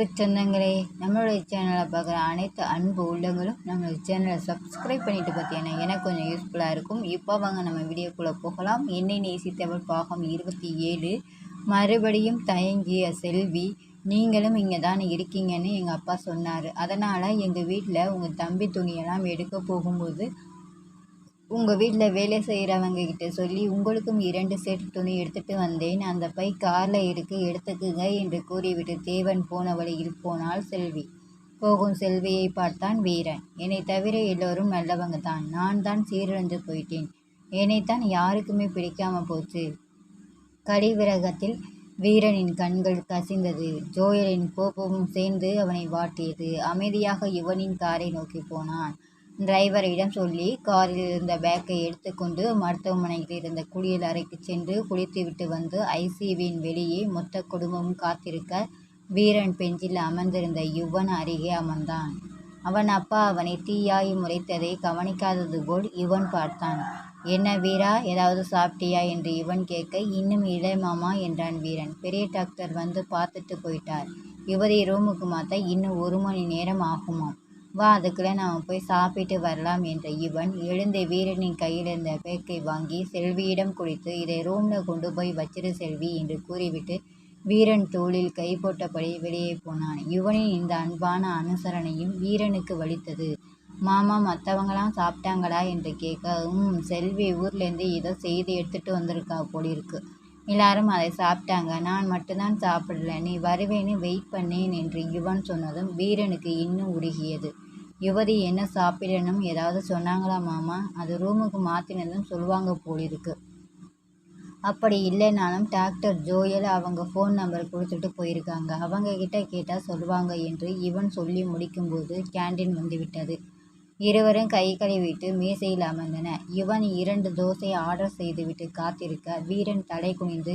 அன்பு சொந்தங்களே நம்மளுடைய சேனலை பார்க்குற அனைத்து அன்பு உள்ளங்களும் நம்மளுடைய சேனலை சப்ஸ்கிரைப் பண்ணிட்டு பார்த்தீங்கன்னா எனக்கு கொஞ்சம் யூஸ்ஃபுல்லாக இருக்கும். இப்போ வாங்க நம்ம வீடியோக்குள்ளே போகலாம். என்னை நேசித்தவள் பாகம் இருபத்தி ஏழு. மறுபடியும் தயங்கிய செல்வி நீங்களும் இங்கே தான் இருக்கீங்கன்னு எங்கள் அப்பா சொன்னார். அதனால் எங்கள் வீட்டில் உங்கள் தம்பி துணியெல்லாம் எடுக்க போகும்போது உங்கள் வீட்டில் வேலை செய்கிறவங்க கிட்ட சொல்லி உங்களுக்கும் இரண்டு செட் துணி எடுத்துகிட்டு வந்தேன். அந்த பை காரில் இருக்கு எடுத்துக்குங்க என்று கூறிவிட்டு தேவன் போன வழியில் போனால் செல்வி. போகும் செல்வியை பார்த்தான் வீரன். என்னை தவிர எல்லோரும் நல்லவங்க தான். நான் தான் சீரழிந்து போயிட்டேன். என்னைத்தான் யாருக்குமே பிடிக்காம போச்சு. கடிவிரகத்தில் வீரனின் கண்கள் கசிந்தது. ஜோயலின் கோபமும் சேர்ந்து அவனை வாட்டியது. அமைதியாக இவனின் காரை நோக்கி போனான். டிரைவரிடம் சொல்லி காரில் இருந்த பேக்கை எடுத்துக்கொண்டு மருத்துவமனையில் இருந்த குளியல் அறைக்கு சென்று குளித்துவிட்டு வந்து ஐசிவியின் வெளியே மொத்த குடும்பமும் காத்திருக்க வீரன் பெஞ்சில் அமர்ந்திருந்த யுவன் அருகே அமர்ந்தான். அவன் அப்பா அவனை தீயாய் முறைத்ததை கவனிக்காதது போல் இவன் பார்த்தான். என்ன வீரா ஏதாவது சாப்பிட்டியா? என்று இவன் கேட்க இன்னும் இளையமாமா மாமா என்றான் வீரன். பெரிய டாக்டர் வந்து பார்த்துட்டு போயிட்டார். யுவதி ரூமுக்கு மாற்ற இன்னும் ஒரு மணி நேரம் ஆகுமாம். வா அதுக்குள்ளே நாம் போய் சாப்பிட்டு வரலாம் என்ற இவன் எழுந்த வீரனின் கையில் இருந்த பேக்கை வாங்கி செல்வியிடம் குடித்து இதை ரூமில் கொண்டு போய் வச்சிரு செல்வி என்று கூறிவிட்டு வீரன் தோளில் கை போட்டபடி வெளியே போனான். இவனின் இந்த அன்பான அனுசரணையும் வீரனுக்கு வலித்தது. மாமா மற்றவங்களாம் சாப்பிட்டாங்களா? என்று கேட்க ம் செல்வி ஊர்லேருந்து ஏதோ செய்தி எடுத்துகிட்டு வந்திருக்கா போலிருக்கு. எல்லாரும் அதை சாப்பிட்டாங்க. நான் மட்டும்தான் சாப்பிடல. நீ வருவேன்னு வெயிட் பண்ணேன் என்று யுவன் சொன்னதும் வீரனுக்கு இன்னும் உருகியது. யுவதி என்ன சாப்பிடணும் ஏதாவது சொன்னாங்களா மாமா? அது ரூமுக்கு மாற்றினதும் சொல்லுவாங்க போலிருக்கு. அப்படி இல்லைனாலும் டாக்டர் ஜோயல் அவங்க ஃபோன் நம்பர் கொடுத்துட்டு போயிருக்காங்க. அவங்க கிட்ட கேட்டால் சொல்லுவாங்க என்று இவன் சொல்லி முடிக்கும்போது கேண்டீன் வந்துவிட்டது. இருவரும் கை கழுவிட்டு மேசையில் அமர்ந்தன இவன் இரண்டு தோசை ஆர்டர் செய்துவிட்டு காத்திருக்க வீரன் தலை குனிந்து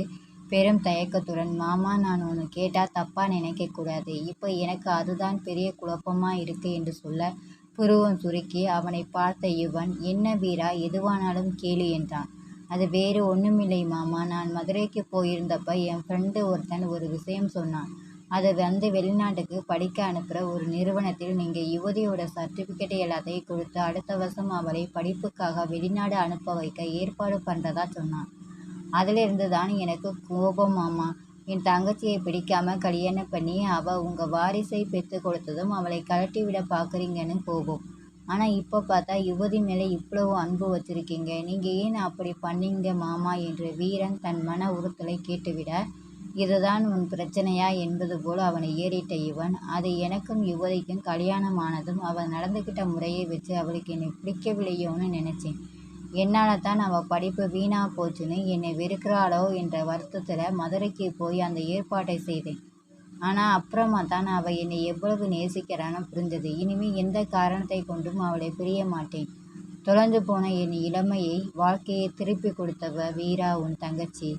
பெரும் தயக்கத்துடன் மாமா நான் ஒன்று கேட்டால் தப்பாக நினைக்கக்கூடாது இப்போ எனக்கு அதுதான் பெரிய குழப்பமாக இருக்கு என்று சொல்ல புருவம் சுருக்கி அவனை பார்த்த இவன் என்ன வீரா எதுவானாலும் கேளு என்றான். அது வேறு ஒன்றுமில்லை மாமா. நான் மதுரைக்கு போயிருந்தப்ப என் ஃப்ரெண்டு ஒருத்தன் ஒரு விஷயம் சொன்னான். அதை வந்து வெளிநாட்டுக்கு படிக்க அனுப்புகிற ஒரு நிறுவனத்தில் நீங்கள் யுவதியோட சர்டிஃபிகேட் எல்லாத்தையும் கொடுத்து அடுத்த வருஷம் அவளை படிப்புக்காக வெளிநாடு அனுப்ப வைக்க ஏற்பாடு பண்ணுறதா சொன்னான். அதிலிருந்து தான் எனக்கு கோபம் மாமா. என் தங்கச்சியை பிடிக்காம கல்யாணம் பண்ணி அவள் உங்கள் வாரிசை பெற்று கொடுத்ததும் அவளை கழட்டி விட பார்க்குறீங்கன்னு கோபம். ஆனால் இப்போ பார்த்தா யுவதி மேலே இவ்வளவு அன்பு வச்சுருக்கீங்க. நீங்கள் ஏன் அப்படி பண்ணீங்க மாமா? என்று வீரன் தன் மன உறுத்தலை கேட்டுவிட இதுதான் உன் பிரச்சனையா? என்பது போல் அவனை ஏறிட்ட இவன் அது எனக்கும் யுவதிக்கும் கல்யாணம் ஆனதும் அவள் நடந்துக்கிட்ட முறையை வச்சு அவளுக்கு என்னை பிடிக்கவில்லையோன்னு நினச்சேன். என்னால் தான் அவள் படிப்பு வீணாக போச்சுன்னு என்னை வெறுக்கிறாளோ என்ற வருத்தத்தில் மதுரைக்கு போய் அந்த ஏற்பாட்டை செய்தேன். ஆனால் அப்புறமா தான் அவள் என்னை எவ்வளவு நேசிக்கிறான்னு புரிஞ்சது இனிமேல் எந்த காரணத்தை கொண்டும் அவளை பிரிய மாட்டேன். தொலைஞ்சு போன என் இளமையை வாழ்க்கையை திருப்பி கொடுத்தவ வீரா உன் தங்கச்சி.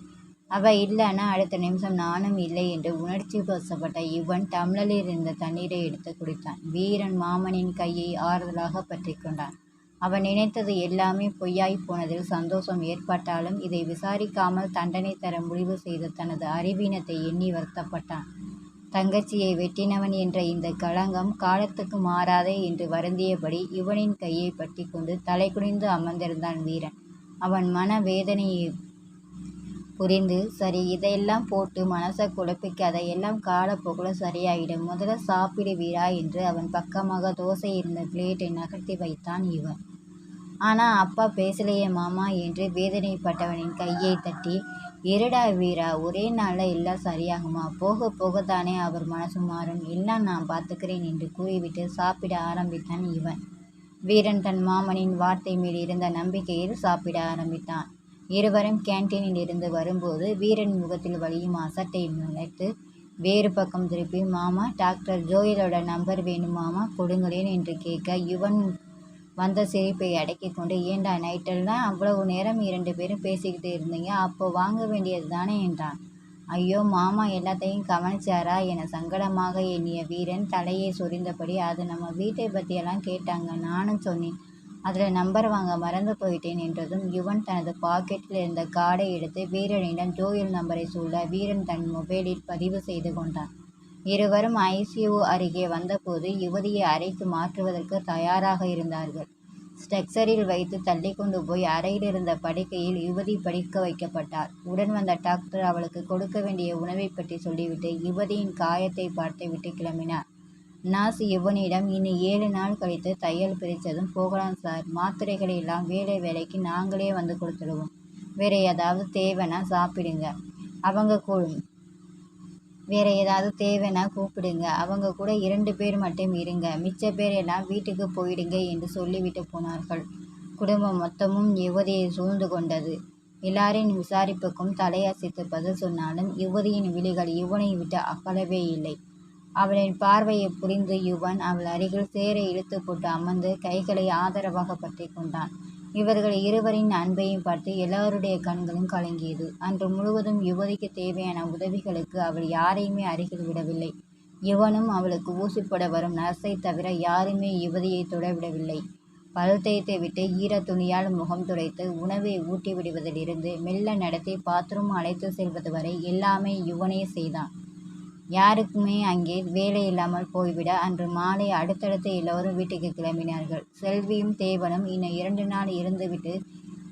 அவள் இல்லைன்னா அடுத்த நிமிஷம் நானும் இல்லை என்று உணர்ச்சி வசப்பட்ட இவன் டம்ளரில் இருந்த தண்ணீரை எடுத்து குடித்தான். வீரன் மாமனின் கையை ஆறுதலாக பற்றி கொண்டான். அவன் நினைத்தது எல்லாமே பொய்யாய் போனதில் சந்தோஷம் ஏற்பட்டாலும் இதை விசாரிக்காமல் தண்டனை தர முடிவு செய்த தனது அறிவீனத்தை எண்ணி வருத்தப்பட்டான். தங்கச்சியை வெட்டினவன் என்ற இந்த களங்கம் காலத்துக்கு மாறாதே என்று வருந்தியபடி இவனின் கையை பற்றி கொண்டு தலை குனிந்து அமர்ந்திருந்தான் வீரன். அவன் மன வேதனையை புரிந்து சரி இதையெல்லாம் போட்டு மனசை குழப்பிக்காத எல்லாம் காலப்போக்கில் சரியாயிடும் முதல்ல சாப்பிடு வீரா என்று அவன் பக்கமாக தோசை இருந்த பிளேட்டை நகர்த்தி வைத்தான் இவன். ஆனால் அப்பா பேசலையே மாமா என்று வேதனைப்பட்டவனின் கையை தட்டி இருடா வீரா ஒரே நாளில் எல்லாம் சரியாகுமா? போக போக தானே அவர் மனசு மாறும். எல்லாம் நான் பார்த்துக்கிறேன் என்று கூறிவிட்டு சாப்பிட ஆரம்பித்தான் இவன். வீரன் தன் மாமனின் வார்த்தை மேல் இருந்த நம்பிக்கையில் சாப்பிட ஆரம்பித்தான். இருவரும் கேன்டீனில் இருந்து வரும்போது வீரன் முகத்தில் வழியும் அசட்டை நினைத்து வேறு பக்கம் திருப்பி மாமா டாக்டர் ஜோயலோட நம்பர் வேணும் மாமா கொடுங்களேன் என்று கேட்க யுவன் வந்த சிரிப்பை அடக்கி கொண்டு ஏண்டா நைட்டெல்லாம் அவ்வளவு நேரம் இரண்டு பேரும் பேசிக்கிட்டு இருந்தீங்க அப்போ வாங்க வேண்டியது தானே என்றான். ஐயோ மாமா எல்லாத்தையும் கவனிச்சாரா என சங்கடமாக எண்ணிய வீரன் தலையை சொரிந்தபடி அது நம்ம வீட்டை பற்றியெல்லாம் கேட்டாங்க நானும் சொன்னேன் அதில் நம்பர் வாங்க மறந்து போயிட்டேன் என்றதும் யுவன் தனது பாக்கெட்டில் இருந்த கார்டை எடுத்து வீரனிடம் ஜோயல் நம்பரை சொல்ல வீரன் தன் மொபைலில் பதிவு செய்து கொண்டான். இருவரும் ஐசியூ அருகே வந்தபோது யுவதியை அறைக்கு மாற்றுவதற்கு தயாராக இருந்தார்கள். ஸ்ட்ரக்சரில் வைத்து தள்ளி கொண்டு போய் அறையில் இருந்த படுக்கையில் யுவதி படிக்க வைக்கப்பட்டார். உடன் வந்த டாக்டர் அவளுக்கு கொடுக்க வேண்டிய உணவை பற்றி சொல்லிவிட்டு யுவதியின் காயத்தை பார்த்துவிட்டு கிளம்பினார். நாஸ் யுவனிடம் இனி ஏழு நாள் கழித்து தையல் பிரித்ததும் போகலாம் சார். மாத்திரைகளை எல்லாம் வேலை வேலைக்கு நாங்களே வந்து கொடுத்துடுவோம். வேற ஏதாவது தேவைன்னா சாப்பிடுங்க. அவங்க கூ வேற ஏதாவது தேவைன்னா கூப்பிடுங்க. அவங்க கூட இரண்டு பேர் மட்டும் இருங்க. மிச்ச பேர் எல்லாம் வீட்டுக்கு போயிடுங்க என்று சொல்லிவிட்டு போனார்கள். குடும்பம் மொத்தமும் யுவதியை சூழ்ந்து கொண்டது. எல்லாரின் விசாரிப்புக்கும் தலையசைத்து பதில் சொன்னாலும் யுவதியின் விழிகள் இவனை விட்டு அகலவே இல்லை. அவளின் பார்வையை புரிந்து யுவன் அவள் அருகில் சேரை இழுத்து போட்டு அமர்ந்து கைகளை ஆதரவாக பற்றி கொண்டான். இவர்கள் இருவரின் அன்பையும் பார்த்து எல்லாருடைய கண்களும் கலங்கியது. அன்று முழுவதும் யுவதிக்கு தேவையான உதவிகளுக்கு அவள் யாரையுமே அருகில் விடவில்லை. யுவனும் அவளுக்கு ஊசிப்பட வரும் நர்ஸை தவிர யாருமே யுவதியை தொடவிடவில்லை. பல் தேய்த்து விட்டு ஈர துணியால் முகம் துடைத்து உணவை ஊட்டி விடுவதிலிருந்து மெல்ல நடத்தி பாத்ரூம் அழைத்து செல்வது வரை எல்லாமே யுவனே செய்தான். யாருக்குமே அங்கே வேலை இல்லாமல் போய்விட அன்று மாலை அடுத்தடுத்து எல்லோரும் வீட்டுக்கு கிளம்பினார்கள். செல்வியும் தேவனும் இன்னும் இரண்டு நாள் இருந்துவிட்டு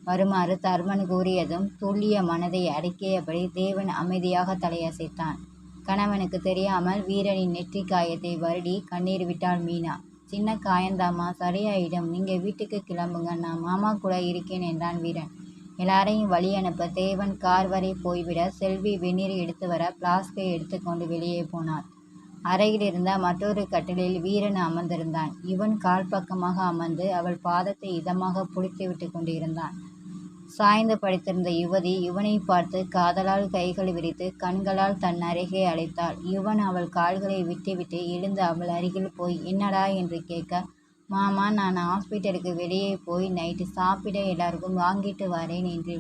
வருமாறு தர்மன் கூறியதும் துல்லிய மனதை அடக்கியபடி தேவன் அமைதியாக தலையசைத்தான். கணவனுக்கு தெரியாமல் வீரனின் நெற்றி காயத்தை வருடி கண்ணீர் விட்டாள் மீனா. சின்ன காயந்தாமா சரியாயிடும். நீங்கள் வீட்டுக்கு கிளம்புங்க. நான் மாமா கூட இருக்கேன் என்றான் வீரன். எல்லாரையும் வழி அனுப்ப தேவன் கார் வரை போய்விட செல்வி வெந்நீர் எடுத்து வர பிளாஸ்கை எடுத்துக்கொண்டு வெளியே போனார் அறையில் இருந்த மற்றொரு கட்டிலில் வீரன் அமர்ந்திருந்தான். இவன் கால் பக்கமாக அமர்ந்து அவள் பாதத்தை இதமாக புடித்து விட்டு கொண்டிருந்தான். சாய்ந்து படித்திருந்த யுவதி இவனை பார்த்து காதலால் கைகள் விரித்து கண்களால் தன் அருகே அழைத்தாள். இவன் அவள் கால்களை விட்டுவிட்டு எழுந்து அவள் அருகில் போய் என்னடா? என்று கேட்க மாமா நான் ஹாஸ்பிட்டலுக்கு வெளியே போய் நைட்டு சாப்பிட எல்லாருக்கும் வாங்கிட்டு வரேன் என்று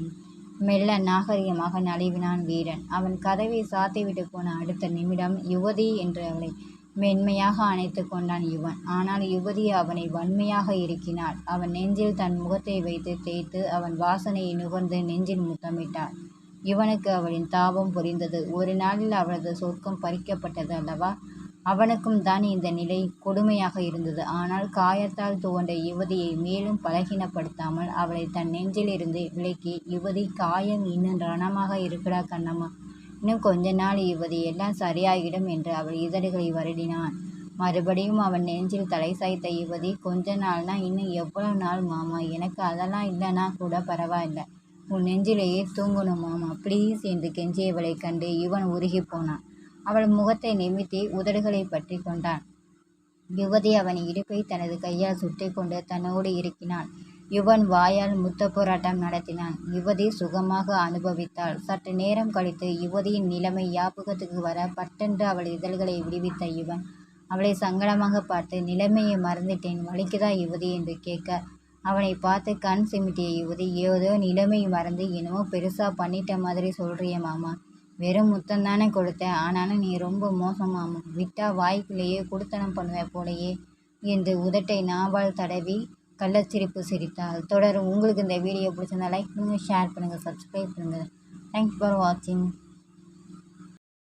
மெல்ல நாகரிகமாக நழுவினான் வீரன். அவன் கதவை சாத்திவிட்டு போன அடுத்த நிமிடம் யுவதி என்று அவளை மென்மையாக அணைத்து கொண்டான் யுவன். ஆனால் யுவதி அவனை வன்மையாக இருக்கினாள் அவன் நெஞ்சில் தன் முகத்தை வைத்து தேய்த்து அவன் வாசனையை நுகர்ந்து நெஞ்சில் முத்தமிட்டாள். இவனுக்கு அவளின் தாபம் புரிந்தது. ஒரு நாளில் அவளது சொர்க்கம் பறிக்கப்பட்டது அல்லவா? அவனுக்கும் தான் இந்த நிலை கொடுமையாக இருந்தது. ஆனால் காயத்தால் துவண்ட யுவதியை மேலும் பலகீனப்படுத்தாமல் அவளை தன் நெஞ்சிலிருந்து விலக்கி யுவதி காயம் இன்னும் ரணமாக இருக்குடா கண்ணம்மா. இன்னும் கொஞ்ச நாள் யுவதி எல்லாம் சரியாகிடும் என்று அவள் இதழ்களை வருடினான். மறுபடியும் அவன் நெஞ்சில் தலை சாய்த்த யுவதி கொஞ்ச நாள்னா இன்னும் எவ்வளவு நாள் மாமா? எனக்கு அதெல்லாம் இல்லைன்னா கூட பரவாயில்ல. உன் நெஞ்சிலேயே தூங்கணும் மாமா. ப்ளீஸ் என்று கெஞ்சியவளை கண்டு இவன் உருகி போனான். அவள் முகத்தை நிமித்தி உதடுகளை பற்றி கொண்டான். யுவதி அவன் இடுப்பை தனது கையால் சுட்டி கொண்டு தன்னோடு இருக்கினான் யுவன் வாயால் முத்த போராட்டம் நடத்தினான். யுவதி சுகமாக அனுபவித்தாள். சற்று நேரம் கழித்து யுவதியின் நிலைமை யாபகத்துக்கு வர பட்டென்று அவள் இதழ்களை விடுவித்த யுவன் அவளை சங்கடமாக பார்த்து நிலைமையை மறந்துட்டேன். வலிக்குதா யுவதி என்று கேட்க அவனை பார்த்து கண் சிமிட்டிய யுவதி ஏதோ நிலைமை மறந்து என்னமோ பெருசா பண்ணிட்ட மாதிரி சொல்றிய மாமா. வெறும் முத்தம் தானே கொடுத்தேன். ஆனாலும் நீ ரொம்ப மோசமாக விட்டா வாய்க்குள்ளேயே குடுத்தனம் பண்ணுவேன் போலையே என்று உதட்டை நாவால் தடவி கள்ளச்சிரிப்பு சிரித்தாள். தொடரும். உங்களுக்கு இந்த வீடியோ பிடிச்சிருந்தா லைக் பண்ணுங்கள் ஷேர் பண்ணுங்கள் சப்ஸ்கிரைப் பண்ணுங்கள் தேங்க்ஸ் ஃபார் வாட்சிங்